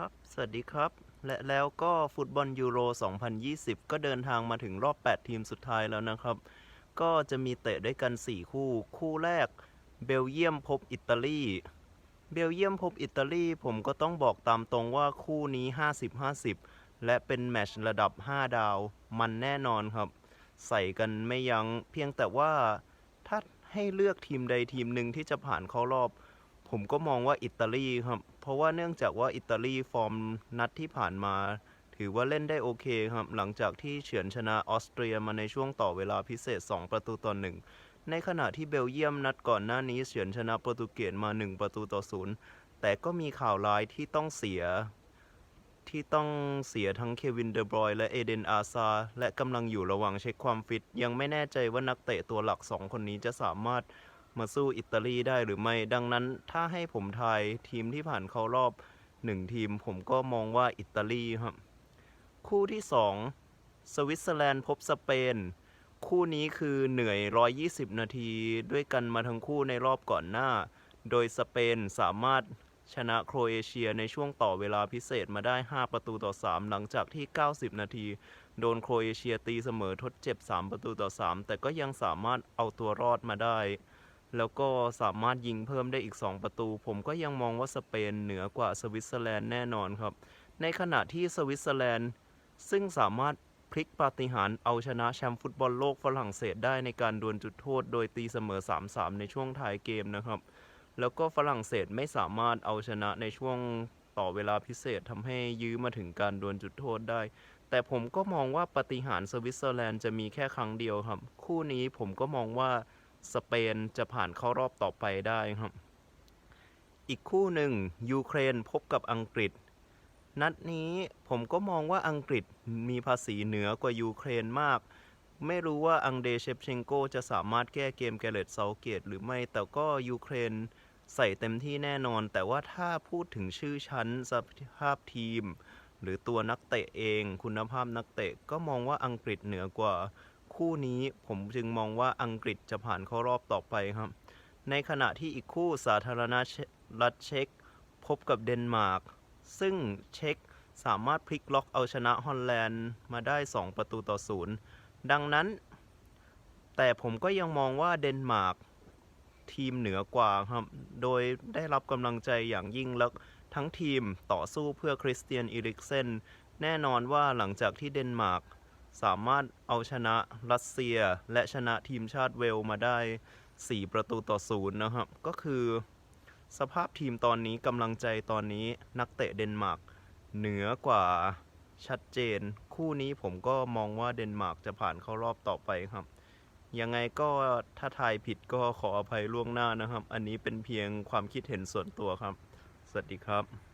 ครับ สวัสดีครับ และแล้วก็ฟุตบอลยูโร 2020 ก็เดินทางมาถึงรอบ 8 ทีมสุดท้ายแล้วนะครับ ก็จะมีเตะด้วยกัน 4 คู่ คู่แรก เบลเยียมพบอิตาลี เบลเยียมพบอิตาลี ผมก็ต้องบอกตามตรงว่าคู่นี้ 50-50 และเป็นแมตช์ระดับ 5 ดาว มันแน่นอนครับ ใส่กันไม่ยัง้ง เพียงแต่ว่า ถ้าให้เลือกทีมใดทีมหนึ่งที่จะผ่านเข้ารอบ ผมก็มองว่าอิตาลีครับ เพราะว่าเนื่องจากว่าอิตาลีฟอร์มนัดที่ผ่านมา ถือว่าเล่นได้โอเคครับ หลังจากที่เฉือนชนะออสเตรียมาในช่วงต่อเวลาพิเศษ 2 ประตูต่อหนึ่งในขณะที่เบลเยียมนัดก่อนหน้านี้เฉือนชนะโปรตุเกสมา 1 ประตูต่อศูนย์แต่ก็มีข่าวร้ายที่ต้องเสีย ที่ต้องเสียทั้งเควินเดบรอยและเอเดนอาซา และกำลังอยู่ระหว่างเช็คความฟิต ยังไม่แน่ใจว่านักเตะตัวหลัก 2 คนนี้จะสามารถ มาสู้อิตาลีได้หรือไม่ ดังนั้นถ้าให้ผมทายทีมที่ผ่านเข้ารอบ1ทีม ผมก็มองว่าอิตาลีครับ คู่ที่2สวิตเซอร์แลนด์พบสเปน คู่นี้คือเหนื่อย 120 นาทีด้วยกันมาทั้งคู่ในรอบก่อนหน้า โดยสเปนสามารถชนะโครเอเชียในช่วงต่อเวลาพิเศษมาได้ 5 ประตูต่อ 3 หลังจากที่ 90 นาที โดนโครเอเชียตีเสมอทดเจ็บ 3 ประตูต่อ 3 แต่ก็ยังสามารถเอาตัวรอดมาได้ แล้วก็สามารถยิงเพิ่มได้อีก 2 ประตู ผมก็ยังมองว่าสเปนเหนือกว่าสวิตเซอร์แลนด์แน่นอนครับ ในขณะที่สวิตเซอร์แลนด์ ซึ่งสามารถพลิกปาฏิหาริย์เอาชนะแชมป์ฟุตบอลโลกฝรั่งเศสได้ในการดวลจุดโทษ โดยตีเสมอ 3-3 ในช่วงท้ายเกมนะครับ แล้วก็ฝรั่งเศสไม่สามารถเอาชนะในช่วงต่อเวลาพิเศษทำให้ยื้อมาถึงการดวลจุดโทษได้ แต่ผมก็มองว่าปาฏิหาริย์สวิตเซอร์แลนด์จะมีแค่ครั้งเดียวครับ คู่นี้ผมก็มองว่า สเปนจะผ่านเข้ารอบต่อไปได้ครับ อีกคู่หนึ่งยูเครนพบกับอังกฤษ นัดนี้ผมก็มองว่าอังกฤษมีภาษีเหนือกว่ายูเครนมาก ไม่รู้ว่าอังเดเชฟเชงโกจะสามารถแก้เกมแกเรตเซาเกตหรือไม่ แต่ก็ยูเครนใส่เต็มที่แน่นอน แต่ว่าถ้าพูดถึงชื่อชั้นสภาพทีม หรือตัวนักเตะเอง คุณภาพนักเตะก็มองว่าอังกฤษเหนือกว่า คู่นี้ผมจึงมองว่าอังกฤษจะผ่านเข้ารอบต่อไปครับ ในขณะที่อีกคู่สาธารณรัฐเช็กพบกับเดนมาร์ก ซึ่งเช็กสามารถพลิกล็อกเอาชนะฮอลแลนด์มาได้ 2 ประตูต่อศูนย์ดังนั้น แต่ผมก็ยังมองว่าเดนมาร์กทีมเหนือกว่าครับ โดยได้รับกำลังใจอย่างยิ่งแล้วทั้งทีมต่อสู้เพื่อคริสเตียนอีริกเซนแน่นอนว่าหลังจากที่เดนมาร์ก สามารถเอาชนะรัสเซียและชนะทีมชาติเวลมาได้ 4 ประตูต่อศูนย์นะครับ ก็คือสภาพทีมตอนนี้กำลังใจตอนนี้นักเตะเดนมาร์กเหนือกว่าชัดเจน คู่นี้ผมก็มองว่าเดนมาร์กจะผ่านเข้ารอบต่อไปครับ ยังไงก็ถ้าทายผิดก็ขออภัยล่วงหน้านะครับ อันนี้เป็นเพียงความคิดเห็นส่วนตัวครับ สวัสดีครับ